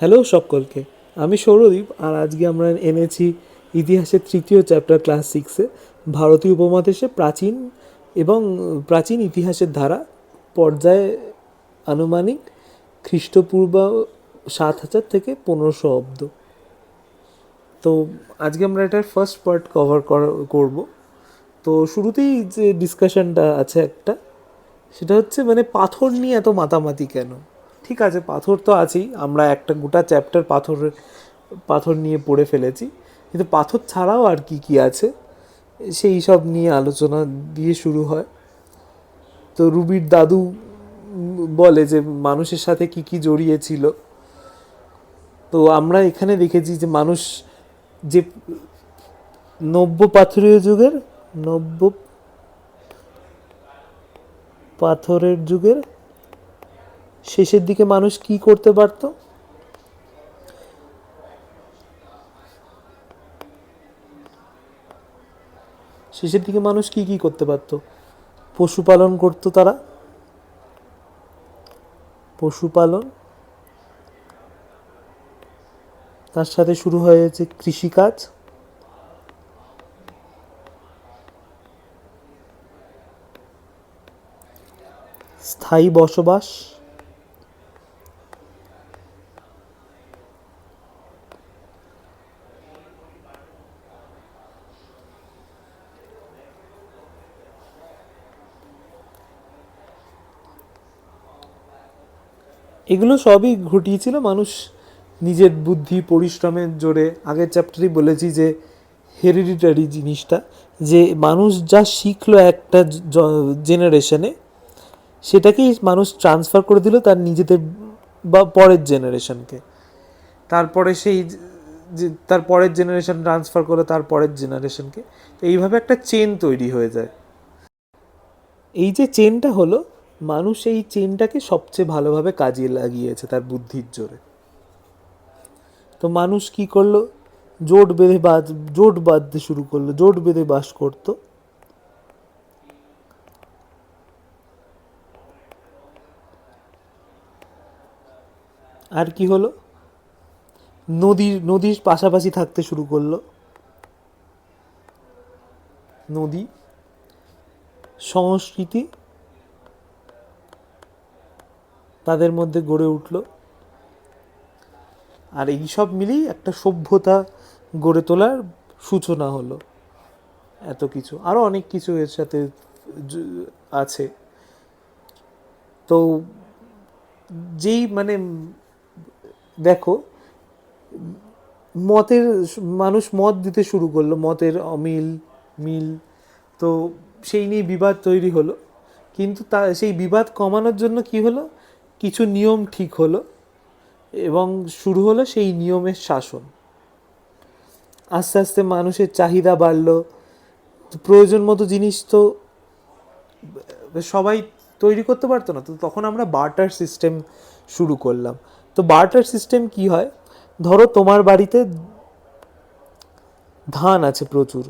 Hello সকলকে, আমি সৌরদীপ আর আজকে আমরা এনেছি ইতিহাসের তৃতীয় চ্যাপ্টার ক্লাস সিক্সে ভারতীয় উপমহাদেশে প্রাচীন এবং প্রাচীন ইতিহাসের ধারা, পর্যায়ে আনুমানিক খ্রিস্টপূর্ব সাত হাজার থেকে পনেরোশো অব্দ। তো আজকে আমরা এটার ফার্স্ট পার্ট কভার করব। তো শুরুতেই যে ডিসকাশনটা আছে একটা, সেটা হচ্ছে মানে পাথর নিয়ে এত মাতামাতি কেন? ঠিক আছে, পাথর তো আছেই, আমরা একটা গোটা চ্যাপ্টার পাথরের, পাথর নিয়ে পড়ে ফেলেছি, কিন্তু পাথর ছাড়াও আর কি কি আছে, সেই সব নিয়ে আলোচনা দিয়ে শুরু হয়। তো রুবির দাদু বলে যে মানুষের সাথে কি কি জড়িয়ে ছিল তো আমরা এখানে দেখেছি যে মানুষ যে নব্য পাথরীয় যুগের, নব্য পাথরের যুগের শেষের দিকে মানুষ কি করতে পারতো? শেষের দিকে মানুষ কি কি করতে পারতো? পশুপালন করতো তারা? পশুপালন? তার সাথে শুরু হয়েছে কৃষিকাজ। স্থায়ী বসবাস। এগুলো সবই ঘটিয়েছিল। মানুষ নিজের বুদ্ধি, পরিশ্রমের জোরে আগের চ্যাপ্টারই বলেছি যে হেরিডিটারি জিনিসটা, যে মানুষ যা শিখলো একটা জেনারেশনে সেটাকেই মানুষ ট্রান্সফার করে দিল তার নিজেদের বা পরের জেনারেশনকে তারপরে সেই তার পরের জেনারেশন ট্রান্সফার করে তার পরের জেনারেশনকে তো এইভাবে একটা চেন তৈরি হয়ে যায়। এই যে চেনটা হলো মানুষ এই চেনটাকে সবচেয়ে ভালোভাবে কাজে লাগিয়েছে তার বুদ্ধির জোরে। তো মানুষ কি করল? জোট বেঁধে বাজ জোট বাঁধতে শুরু করল, জোট বেঁধে বাস করতো। আর কি হলো? নদীর নদীর পাশাপাশি থাকতে শুরু করল। নদী, সংস্কৃতি তাদের মধ্যে গড়ে উঠল। আর এই সব মিলেই একটা সভ্যতা গড়ে তোলার সূচনা হলো। এত কিছু। আরও অনেক কিছু এর সাথে আছে। তো যেই মানে দেখো, মতের মানুষ মত দিতে শুরু করল। মতের অমিল, মিল। তো সেই নিয়ে বিবাদ তৈরি হলো। কিন্তু তা, সেই বিবাদ কমানোর জন্য কি হলো? কিছু নিয়ম ঠিক হলো এবং শুরু হলো সেই নিয়মের শাসন। আস্তে আস্তে মানুষের চাহিদা বাড়লো, প্রয়োজন মতো জিনিস তো সবাই তৈরি করতে পারতো না, তো তখন আমরা বার্টার সিস্টেম শুরু করলাম। তো বার্টার সিস্টেম কি হয়? ধরো তোমার বাড়িতে ধান আছে প্রচুর,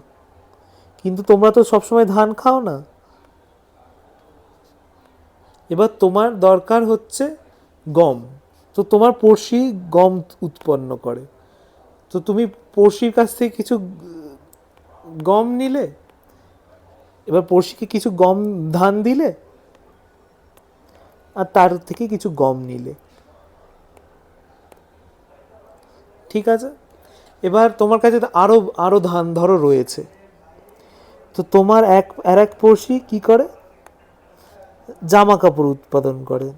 কিন্তু তোমরা তো সবসময় ধান খাও না। এবার তোমার দরকার হচ্ছে গম। তো তোমার পড়শি গম উৎপন্ন করে। তো তুমি পড়শির কাছ থেকে কিছু গম নিলে? এবার পড়শিকে কিছু গম ধান দিলে? আর তার থেকে কিছু গম নিলে। ঠিক আছে? এবার তোমার কাছে আরও আরও ধান ধরো রয়েছে। তো তোমার এক, আর এক পড়শি কি করে? জামা কাপড় উৎপাদন করে।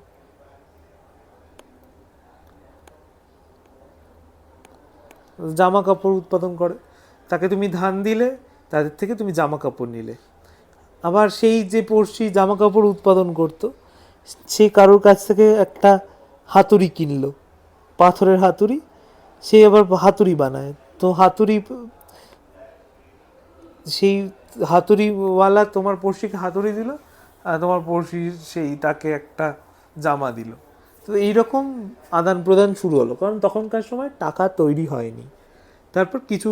জামা কাপড় উৎপাদন করে। তাকে তুমি ধান দিলে, তাদের থেকে তুমি জামা কাপড় নিলে। আবার সেই যে পড়শি জামা কাপড় উৎপাদন করতো, সে কারোর কাছ থেকে একটা হাতুড়ি কিনলো। পাথরের হাতুড়ি, সে আবার হাতুড়ি বানায়। তো হাতুড়ি, সেই হাতুড়িওয়ালা তোমার পড়শিকে হাতুড়ি দিল তোমার পড়শি সেই তাকে একটা জামা দিল। তো এইরকম আদান প্রদান শুরু হলো, কারণ তখনকার সময় টাকা তৈরি হয়নি। তারপর কিছু,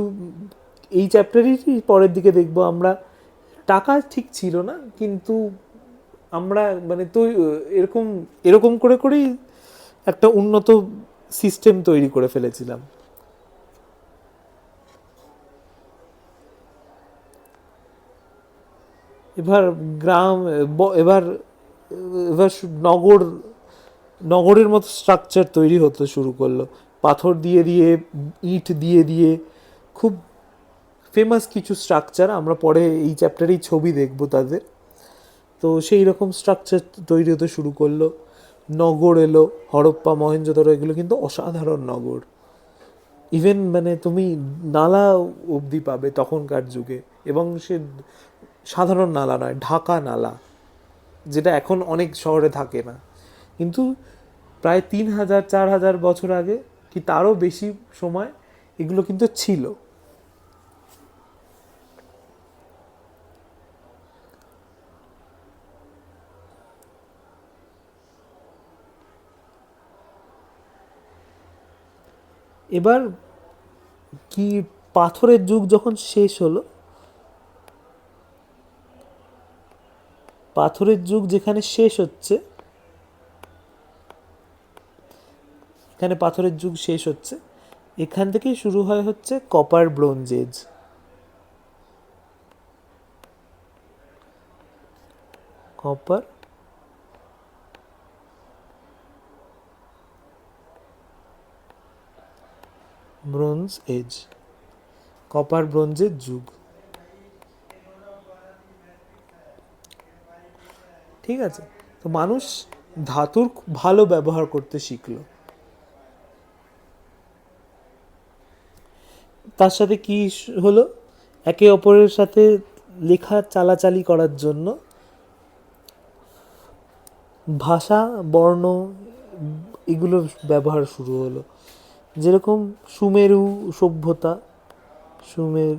এই চ্যাপ্টারই পরের দিকে দেখব আমরা। টাকা ঠিক ছিল না, কিন্তু আমরা মানে তো এরকম এরকম করে করেই একটা উন্নত সিস্টেম তৈরি করে ফেলেছিলাম। এবার গ্রাম এবার এবার নগর, নগরের মতো স্ট্রাকচার তৈরি হতে শুরু করল। পাথর দিয়ে দিয়ে, ইট দিয়ে দিয়ে, খুব ফেমাস কিছু স্ট্রাকচার আমরা পরে এই চ্যাপ্টারেই ছবি দেখব তাদের। তো সেই রকম স্ট্রাকচার তৈরি হতে শুরু করল। নগর এলো, হরপ্পা মহেঞ্জোদারো এগুলো কিন্তু অসাধারণ নগর। ইভেন মানে তুমি নালা অবধি পাবে তখনকার যুগে। এবং সে সাধারণ নালা নয়, ঢাকা নালা, যেটা এখন অনেক শহরে থাকে না। কিন্তু প্রায় তিন হাজার, চার হাজার বছর আগে কি তারও বেশি সময় এগুলো কিন্তু ছিল। এবার কি পাথরের যুগ যখন শেষ হলো পাথরের যুগ যেখানে শেষ হচ্ছে, এখানে পাথরের যুগ শেষ হচ্ছে, এখান থেকেই শুরু হয় হচ্ছে copper bronze age copper bronze age copper ব্রোঞ্জের যুগ। ঠিক আছে? তো মানুষ ধাতুর ভালো ব্যবহার করতে শিখলো। তার সাথে কি হলো? একে অপরের সাথে লেখা চালাচালি করার জন্য ভাষা, বর্ণ এগুলো ব্যবহার শুরু হলো। যেরকম সুমেরু সভ্যতা, সুমের,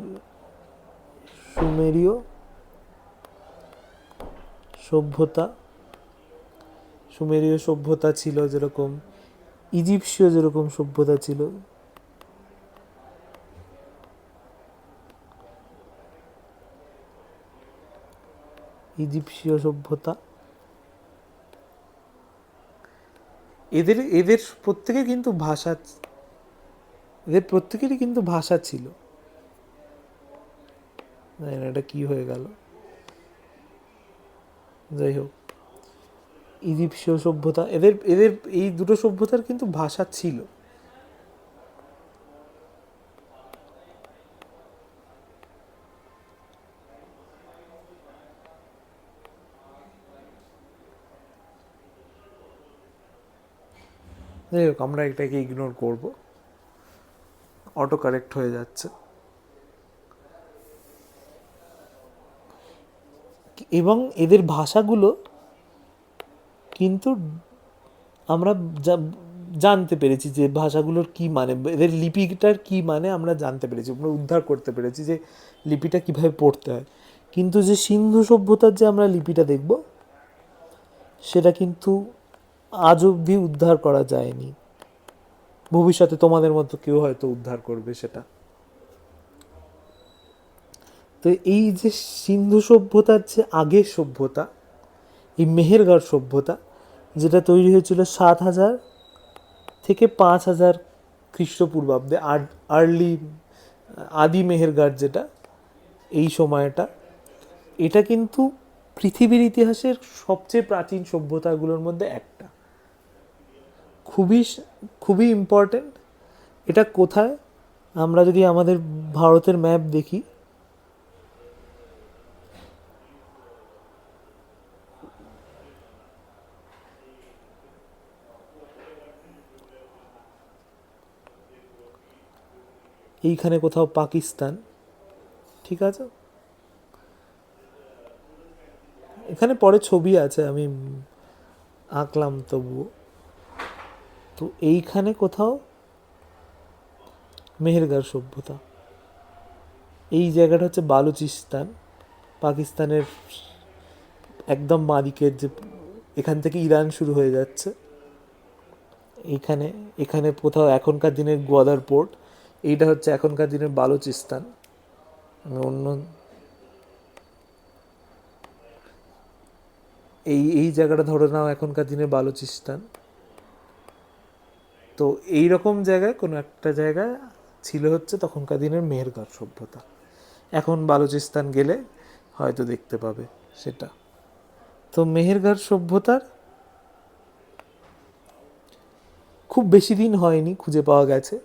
সুমেরীয় সভ্যতা, সুমেরীয় সভ্যতা ছিল যেরকম, ইজিপসীয় যেরকম সভ্যতা ছিল। ইজিপসীয় সভ্যতা। এদের এদের প্রত্যেকের কিন্তু ভাষা, এদের প্রত্যেকেরই কিন্তু ভাষা ছিল। এটা কি হয়ে গেল। যাই হোক ইজিপসীয় সভ্যতা, এদের এদের এই দুটো সভ্যতার কিন্তু ভাষা ছিল। যাই হোক আমরা এটাকে ইগনোর করব। অটো কারেক্ট হয়ে যাচ্ছে। এবং এদের ভাষাগুলো কিন্তু আমরা জা- জানতে পেরেছি যে ভাষাগুলোর কি মানে এদের লিপিটার কি মানে আমরা জানতে পেরেছি, আমরা উদ্ধার করতে পেরেছি যে লিপিটা কীভাবে পড়তে হয়। কিন্তু যে সিন্ধু সভ্যতার যে আমরা লিপিটা দেখব, সেটা কিন্তু আজ অবধি উদ্ধার করা যায়নি। ভবিষ্যতে তোমাদের মতো কেউ হয়তো উদ্ধার করবে সেটা। তো এই যে সিন্ধু সভ্যতার যে আগের সভ্যতা, এই মেহেরগড় সভ্যতা, যেটা তৈরি হয়েছিল সাত হাজার থেকে পাঁচ হাজার খ্রিস্টপূর্বাব্দে আর্লি, আদি মেহেরগড় যেটা, এই সময়টা, এটা কিন্তু পৃথিবীর ইতিহাসের সবচেয়ে প্রাচীন সভ্যতাগুলোর মধ্যে একটা। খুবই খুবই ইম্পর্ট্যান্ট এটা কোথায়? আমরা যদি আমাদের ভারতের ম্যাপ দেখি এইখানে কোথাও পাকিস্তান, ঠিক আছে? এখানে পরে ছবি আছে, আমি আঁকলাম তবুও তো এইখানে কোথাও মেহেরগড় সভ্যতা। এই জায়গাটা হচ্ছে বালুচিস্তান, পাকিস্তানের একদম বাঁদিকের যে, এখান থেকে ইরান শুরু হয়ে যাচ্ছে। এখানে এখানে কোথাও এখনকার দিনের গোয়াদার পোর্ট এইটা হচ্ছে এখনকার দিনের বালুচিস্তান। অন্য এই এই জায়গাটা ধরে নাও এখনকার দিনে বালুচিস্তান। তো তো এই রকম জায়গায় কোনো একটা জায়গায় ছিল হচ্ছে তখনকার দিনের মেহেরগড় সভ্যতা। এখন বালুচিস্তান গেলে হয়তো দেখতে পাবে সেটা। তো মেহেরগড় সভ্যতার খুব বেশি দিন হয়নি, খুঁজে পাওয়া গেছে।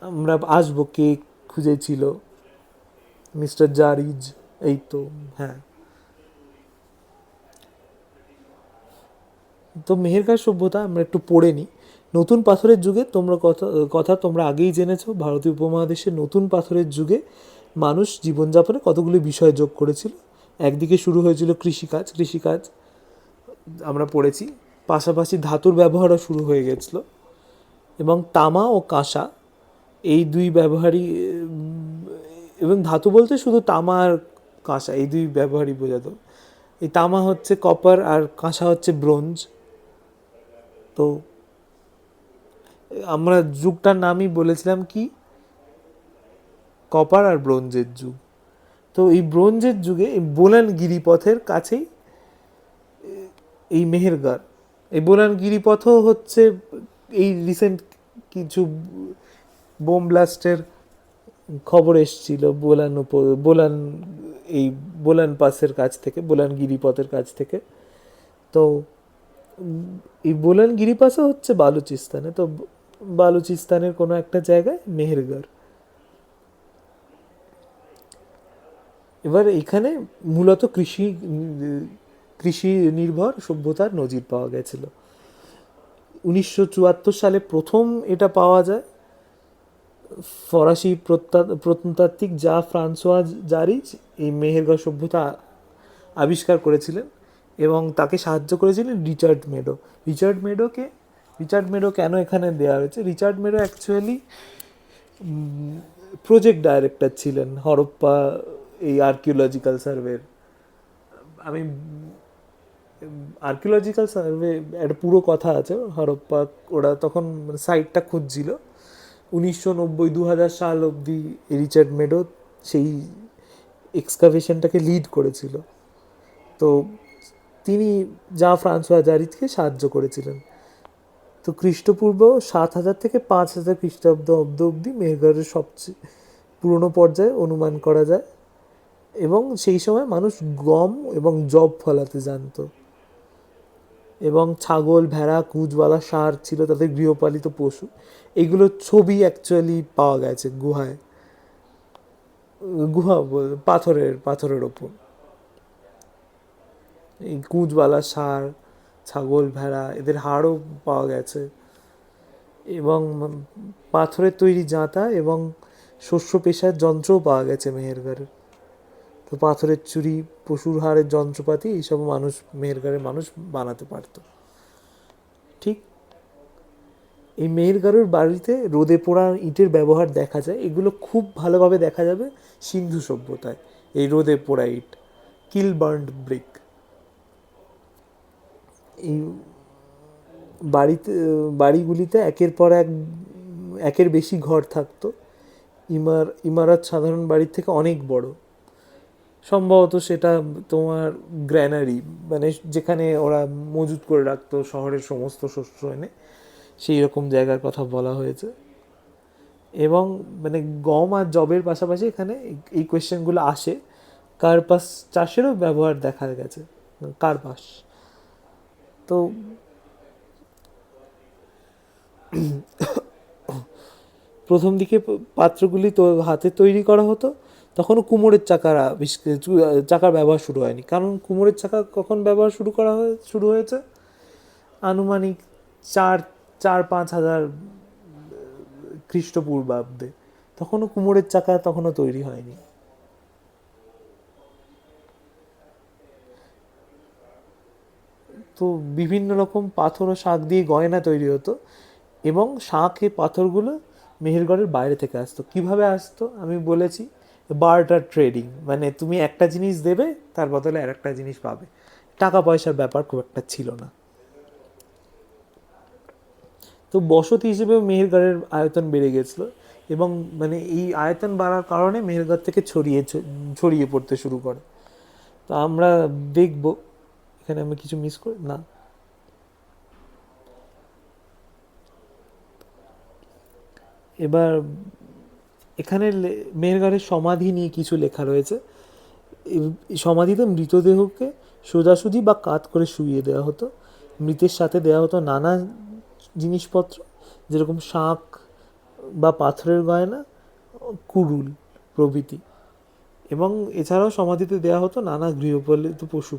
আমরা আসব কে খুঁজেছিল? মিস্টার জারিজ, এই তো হ্যাঁ। তো মেহেরগড় সভ্যতা? আমরা একটু পড়ে নিই। নতুন পাথরের যুগে তোমরা কথা কথা তোমরা আগেই জেনেছো, ভারতীয় উপমহাদেশে নতুন পাথরের যুগে মানুষ জীবনযাপনে কতগুলি বিষয় যোগ করেছিল? একদিকে শুরু হয়েছিল কৃষিকাজ কৃষিকাজ আমরা পড়েছি। পাশাপাশি ধাতুর ব্যবহারও শুরু হয়ে গেছিল। এবং তামা ও কাঁসা এই দুই ব্যবহারই, এবং ধাতু বলতে শুধু তামা আর কাঁসা, এই দুই ব্যবহারই বোঝাতো। এই তামা হচ্ছে কপার আর কাঁসা হচ্ছে ব্রোঞ্জ। তো, আমরা যুগটার নামই বলেছিলাম কি? কপার আর ব্রোঞ্জের যুগ। তো এই ব্রোঞ্জের যুগে এই বোলান গিরিপথের কাছেই, এই মেহেরগড়। এই বোলান গিরিপথও হচ্ছে, এই রিসেন্ট কিছু বোম ব্লাস্টের খবর এসছিল বোলান উপ, বোলান এই বোলান পাসের কাছ থেকে, বোলান গিরিপথের কাছ থেকে। তো এই বোলান গিরিপাসও হচ্ছে বালুচিস্তানে। তো বালুচিস্তানের কোনো একটা জায়গায় মেহেরগড়। এবার এখানে মূলত কৃষি কৃষি নির্ভর সভ্যতার নজির পাওয়া গেছিল। উনিশশো চুয়াত্তর সালে প্রথম এটা পাওয়া যায়। ফরাসি প্রত্নতাত্ত্বিক যা ফ্রান্সোয়া জারিজ এই মেহেরগড় সভ্যতা আবিষ্কার করেছিলেন এবং তাকে সাহায্য করেছিলেন রিচার্ড মেডো। রিচার্ড মেডোকে রিচার্ড মেডো কেন এখানে দেওয়া হয়েছে? Richard Meadow actually project director ছিলেন হরপ্পা এই আর্কিওলজিক্যাল সার্ভের আমি আর্কিওলজিক্যাল সার্ভে একটা পুরো কথা আছে, হরপ্পা ওরা তখন সাইটটা খুঁজছিল। উনিশশো নব্বই দু হাজার সাল অবধি রিচার্ড মেডো সেই এক্সকাভেশনটাকে লিড করেছিল। তো তিনি যা ফ্রান্সোয়া জারিজকে সাহায্য করেছিলেন। তো খ্রিস্টপূর্ব সাত হাজার থেকে পাঁচ হাজার খ্রিস্টাব্দ অব্দ অব্দি মেহেরগড়ের সবচেয়ে পুরনো পর্যায়ে অনুমান করা যায়। এবং সেই সময় মানুষ গম এবং জব ফলাতে জানতো। এবং ছাগল, ভেড়া কুচবালা ষাঁড় ছিল তাদের গৃহপালিত পশু। এগুলোর ছবি অ্যাকচুয়ালি পাওয়া গেছে গুহায়। গুহা পাথরের পাথরের ওপর। এই কুঁচবালা ষাঁড়, ছাগল, ভেড়া, এদের হাড়ও পাওয়া গেছে। এবং পাথরের তৈরি জাঁতা এবং শস্য পেশার যন্ত্রও পাওয়া গেছে মেহেরগড়ের তো পাথরের চুরি, পশুর হাড়ের যন্ত্রপাতি এইসব মানুষ মেহেরগড়ের মানুষ বানাতে পারতো। ঠিক এই মেহেরগড়ের বাড়িতে রোদে পোড়া ইটের ব্যবহার দেখা যায়। এগুলো খুব ভালোভাবে দেখা যাবে সিন্ধু সভ্যতায়, এই রোদে পোড়া ইট, কিল বার্ন্ড ব্রিক। এই বাড়িতে, বাড়িগুলিতে একের পর এক, একের বেশি ঘর থাকতো। ইমার, ইমারত সাধারণ বাড়ির থেকে অনেক বড়। সম্ভবত সেটা তোমার গ্র্যানারি মানে যেখানে ওরা মজুত করে রাখতো শহরের সমস্ত শস্য এনে, সেই রকম জায়গার কথা বলা হয়েছে। এবং মানে গম আর জবের পাশাপাশি এখানে এই- কোয়েশ্চেনগুলো আসে। কার্পাস চাষেরও ব্যবহার দেখা গেছে, কার্পাস। তো প্রথম দিকে পাত্রগুলি তো হাতে তৈরি করা হতো। তখনও কুমোরের চাকার চাকার ব্যবহার শুরু হয়নি। কারণ কুমোরের চাকা কখন ব্যবহার শুরু করা হয়ে, শুরু হয়েছে? আনুমানিক চার চার, পাঁচ হাজার খ্রিস্টপূর্বাব্দে। তখনও কুমোরের চাকা তখনও তৈরি হয়নি। তো বিভিন্ন রকম পাথর ও শাঁখ দিয়ে গয়না তৈরি হতো এবং শাঁখ এই পাথরগুলো মেহেরগড়ের বাইরে থেকে আসতো। কীভাবে আসতো আমি বলেছি বার্টার ট্রেডিং মানে তুমি একটা জিনিস দেবে, তার বদলে আর একটা জিনিস পাবে। টাকা পয়সার ব্যাপার খুব একটা ছিল না। তো বসতি হিসেবে মেহেরগড়ের আয়তন বেড়ে গেছিল এবং মানে এই আয়তন বাড়ার কারণে মেহেরগড় থেকে ছড়িয়ে ছড়িয়ে পড়তে শুরু করে। তো আমরা দেখব, এখানে আমি কিছু মিস করি, না। এবার এখানে মেহেরগড়ের সমাধি নিয়ে কিছু লেখা রয়েছে। সমাধিতে মৃতদেহকে সোজাসুজি বা কাত করে শুইয়ে দেওয়া হতো। মৃতের সাথে দেওয়া হতো নানা জিনিসপত্র, যেরকম শাঁখ বা পাথরের গয়না কুড়ুল প্রভৃতি। এবং এছাড়াও সমাধিতে দেওয়া হতো নানা গৃহপালিত পশু।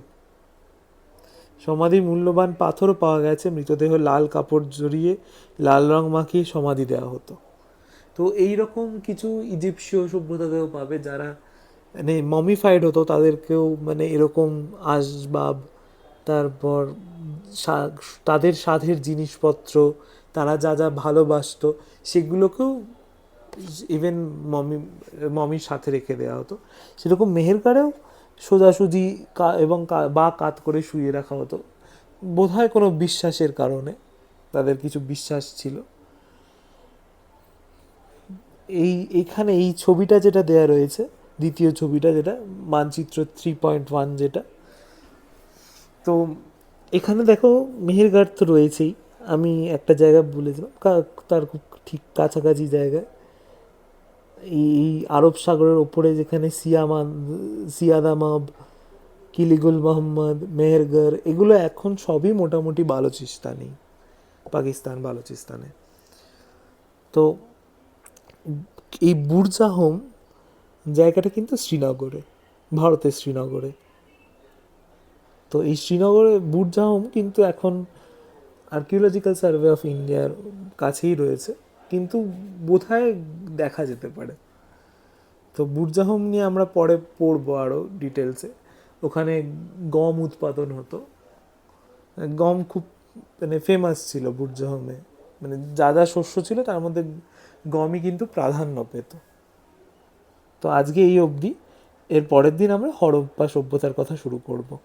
সমাধির মূল্যবান পাথরও পাওয়া গেছে। মৃতদেহ লাল কাপড় জড়িয়ে লাল রং মাখিয়ে সমাধি দেওয়া হতো। তো এই রকম কিছু ইজিপশীয় সভ্যতাতেও পাবে যারা মানে মমিফাইড হতো, তাদেরকেও মানে এরকম আসবাব, তারপর তাদের সাধের জিনিসপত্র, তারা যা যা ভালোবাসতো, সেগুলোকেও ইভেন মমি মমির সাথে রেখে দেওয়া হতো। সেরকম মেহেরকারেও সোজাসুজি কা- এবং বা কাত করে শুয়ে রাখা হতো। বোধহয় কোনো বিশ্বাসের কারণে তাদের কিছু বিশ্বাস ছিল। এই, এখানে এই ছবিটা যেটা দেয়া রয়েছে, দ্বিতীয় ছবিটা যেটা, মানচিত্র থ্রি পয়েন্ট ওয়ান যেটা, তো এখানে দেখো মেহেরগড় তো রয়েছেই। আমি একটা জায়গা বলেছিলাম তার খুব ঠিক কাছাকাছি জায়গায়। এই আরব সাগরের ওপরে যেখানে সিয়ামান, সিয়াদামাব, কিলিগুল মোহাম্মদ, মেহেরগড়, এগুলো এখন সবই মোটামুটি বালুচিস্তানেই, পাকিস্তান বালুচিস্তানে। তো এই বুরজাহোম জায়গাটা কিন্তু শ্রীনগরে, ভারতের শ্রীনগরে। তো এই শ্রীনগরে বুরজাহোম কিন্তু এখন আর্কিওলজিক্যাল সার্ভে অফ ইন্ডিয়ার কাছেই রয়েছে, কিন্তু বোধহয় দেখা যেতে পারে। তো বুরজাহোম নিয়ে আমরা পরে পড়ব আরও ডিটেলসে ওখানে গম উৎপাদন হতো। গম খুব মানে ফেমাস ছিল বুরজাহোমে মানে যা যা শস্য ছিল তার মধ্যে গমই কিন্তু প্রাধান্য পেত। তো আজকে এই অবধি, এর পরের দিন আমরা হরপ্পা সভ্যতার কথা শুরু করব।